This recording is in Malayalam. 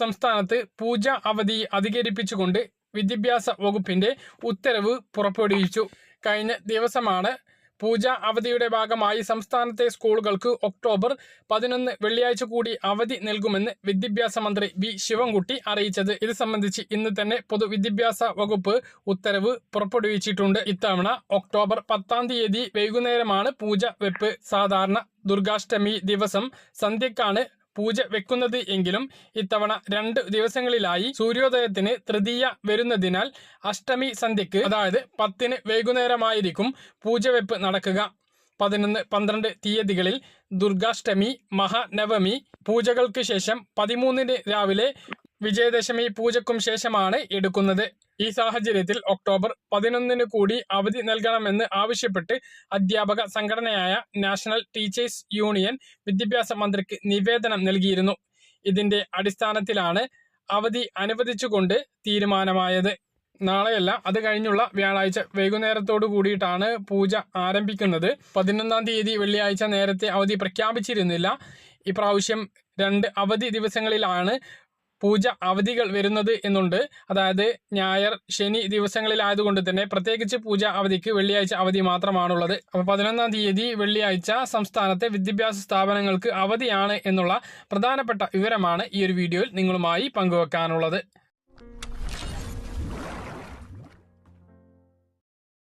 സംസ്ഥാനത്ത് പൂജ അവധി അധികരിപ്പിച്ചുകൊണ്ട് വിദ്യാഭ്യാസ വകുപ്പിന്റെ ഉത്തരവ് പുറപ്പെടുവിച്ചു. കഴിഞ്ഞ ദിവസമാണ് പൂജ അവധിയുടെ ഭാഗമായി സംസ്ഥാനത്തെ സ്കൂളുകൾക്ക് ഒക്ടോബർ പതിനൊന്ന് വെള്ളിയാഴ്ച കൂടി അവധി നൽകുമെന്ന് വിദ്യാഭ്യാസ മന്ത്രി വി ശിവൻകുട്ടി അറിയിച്ചത്. ഇത് സംബന്ധിച്ച് ഇന്ന് തന്നെ പൊതുവിദ്യാഭ്യാസ വകുപ്പ് ഉത്തരവ് പുറപ്പെടുവിച്ചിട്ടുണ്ട്. ഇത്തവണ ഒക്ടോബർ പത്താം തീയതി വൈകുന്നേരമാണ് പൂജ വെപ്പ്. സാധാരണ ദുർഗാഷ്ടമി ദിവസം സന്ധ്യക്കാണ് പൂജ വെക്കുന്നത് എങ്കിലും ഇത്തവണ രണ്ട് ദിവസങ്ങളിലായി സൂര്യോദയത്തിന് തൃതീയ വരുന്നതിനാൽ അഷ്ടമി സന്ധ്യക്ക് അതായത് പത്തിന് വൈകുന്നേരമായിരിക്കും പൂജവെപ്പ് നടക്കുക. പതിനൊന്ന് പന്ത്രണ്ട് തീയതികളിൽ ദുർഗാഷ്ടമി മഹാനവമി പൂജകൾക്ക് ശേഷം പതിമൂന്നിന് രാവിലെ വിജയദശമി പൂജക്കും ശേഷമാണ് എടുക്കുന്നത്. ഈ സാഹചര്യത്തിൽ ഒക്ടോബർ പതിനൊന്നിന് കൂടി അവധി നൽകണമെന്ന് ആവശ്യപ്പെട്ട് അധ്യാപക സംഘടനയായ നാഷണൽ ടീച്ചേഴ്സ് യൂണിയൻ വിദ്യാഭ്യാസ മന്ത്രിക്ക് നിവേദനം നൽകിയിരുന്നു. ഇതിന്റെ അടിസ്ഥാനത്തിലാണ് അവധി അനുവദിച്ചുകൊണ്ട് തീരുമാനമായത്. നാളെയല്ല അത് കഴിഞ്ഞുള്ള വ്യാഴാഴ്ച വൈകുന്നേരത്തോടു കൂടിയിട്ടാണ് പൂജ ആരംഭിക്കുന്നത്. പതിനൊന്നാം തീയതി വെള്ളിയാഴ്ച നേരത്തെ അവധി പ്രഖ്യാപിച്ചിരുന്നില്ല. ഇപ്രാവശ്യം രണ്ട് അവധി ദിവസങ്ങളിലാണ് പൂജ അവധികൾ വരുന്നത് എന്നുണ്ട്. അതായത് ഞായർ ശനി ദിവസങ്ങളിലായതുകൊണ്ട് തന്നെ പ്രത്യേകിച്ച് പൂജ അവധിക്ക് വെള്ളിയാഴ്ച അവധി മാത്രമാണുള്ളത്. അപ്പോൾ പതിനൊന്നാം തീയതി വെള്ളിയാഴ്ച സംസ്ഥാനത്തെ വിദ്യാഭ്യാസ സ്ഥാപനങ്ങൾക്ക് അവധിയാണ് എന്നുള്ള പ്രധാനപ്പെട്ട വിവരമാണ് ഈ ഒരു വീഡിയോയിൽ നിങ്ങളുമായി പങ്കുവെക്കാനുള്ളത്.